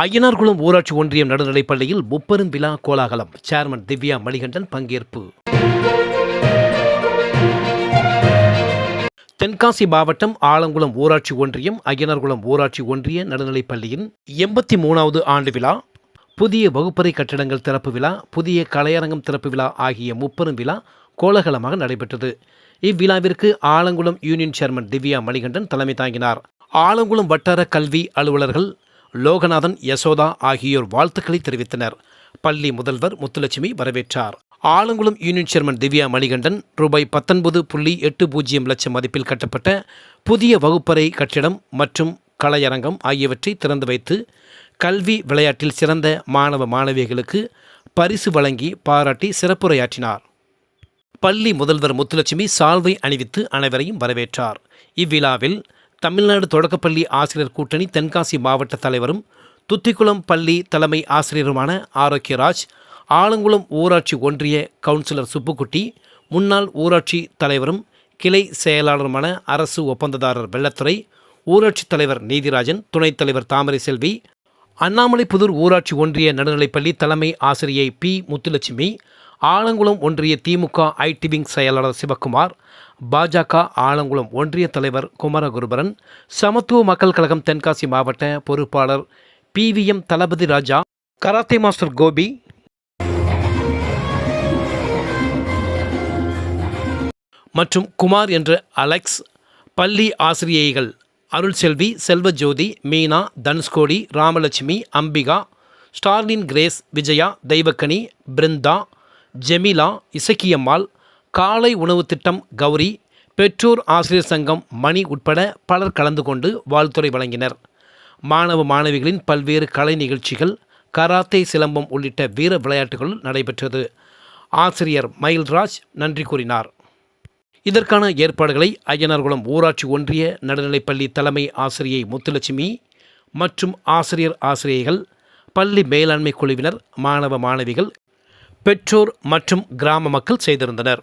அய்யனார்குளம் ஊராட்சி ஒன்றியம் நடுநிலைப் பள்ளியில் முப்பெரும் விழா கோலாகலம். சேர்மன் திவ்யா மணிகண்டன் பங்கேற்பு. தென்காசி மாவட்டம் ஆலங்குளம் ஊராட்சி ஒன்றியம் அய்யனார்குளம் ஊராட்சி ஒன்றிய நடுநிலைப்பள்ளியின் எண்பத்தி மூணாவது ஆண்டு விழா புதிய வகுப்பறை கட்டடங்கள் திறப்பு விழா புதிய கலையரங்கம் திறப்பு விழா ஆகிய முப்பெரும் விழா கோலாகலமாக நடைபெற்றது. இவ்விழாவிற்கு ஆலங்குளம் யூனியன் சேர்மன் திவ்யா மணிகண்டன் தலைமை தாங்கினார். ஆலங்குளம் வட்டார கல்வி அலுவலர்கள் லோகநாதன் யசோதா ஆகியோர் வாழ்த்துக்களை தெரிவித்தனர். பள்ளி முதல்வர் முத்துலட்சுமி வரவேற்றார். ஆலங்குளம் யூனியன் சேர்மன் திவ்யா மணிகண்டன் ரூபாய் பத்தொன்பது புள்ளி எட்டு பூஜ்ஜியம் லட்சம் மதிப்பில் கட்டப்பட்ட புதிய வகுப்பறை கட்டிடம் மற்றும் கலையரங்கம் ஆகியவற்றை திறந்து வைத்து கல்வி விளையாட்டில் சிறந்த மாணவ மாணவிகளுக்கு பரிசு வழங்கி பாராட்டி சிறப்புரையாற்றினார். பள்ளி முதல்வர் முத்துலட்சுமி சால்வை அணிவித்து அனைவரையும் வரவேற்றார். இவ்விழாவில் தமிழ்நாடு தொடக்கப்பள்ளி ஆசிரியர் கூட்டணி தென்காசி மாவட்ட தலைவரும் துத்திக்குளம் பள்ளி தலைமை ஆசிரியருமான ஆரோக்கியராஜ் ஆலங்குளம் ஊராட்சி ஒன்றிய கவுன்சிலர் சுப்புக்குட்டி முன்னாள் ஊராட்சி தலைவரும் கிளை செயலாளருமான அரசு ஒப்பந்ததாரர் வெள்ளத்துறை ஊராட்சி தலைவர் நீதிராஜன் துணைத் தலைவர் தாமரை செல்வி அண்ணாமலைப்புதூர் ஊராட்சி ஒன்றிய நடுநிலைப்பள்ளி தலைமை ஆசிரியை பி. முத்துலட்சுமி ஆலங்குளம் ஒன்றிய திமுக ஐடி விங் செயலாளர் சிவக்குமார் பாஜக ஆலங்குளம் ஒன்றிய தலைவர் குமரகுருபரன் சமத்துவ மக்கள் கழகம் தென்காசி மாவட்ட பொறுப்பாளர் PVM Thalapathi Raja karate master Gopi மற்றும் குமார் என்ற அலெக்ஸ் பள்ளி ஆசிரியைகள் Arulselvi Selvajothi Meena Dhanushkodi Ramalakshmi Ambika Starlin Grace Vijaya Deivakani Brinda Jemila Isakkiammal காலை உணவு திட்டம் கௌரி பெற்றோர் ஆசிரியர் சங்கம் மணி உட்பட பலர் கலந்து கொண்டு வாழ்த்துரை வழங்கினர். மாணவ மாணவிகளின் பல்வேறு கலை நிகழ்ச்சிகள் கராத்தே சிலம்பம் உள்ளிட்ட வீர விளையாட்டுகள் நடைபெற்றது. ஆசிரியர் மயில்ராஜ் நன்றி கூறினார். இதற்கான ஏற்பாடுகளை ஐயனார்குளம் ஊராட்சி ஒன்றிய நடுநிலைப்பள்ளி தலைமை ஆசிரியை முத்துலட்சுமி மற்றும் ஆசிரியர் ஆசிரியைகள் பள்ளி மேலாண்மை குழுவினர் மாணவ மாணவிகள் பெற்றோர் மற்றும் கிராம மக்கள் செய்திருந்தனர்.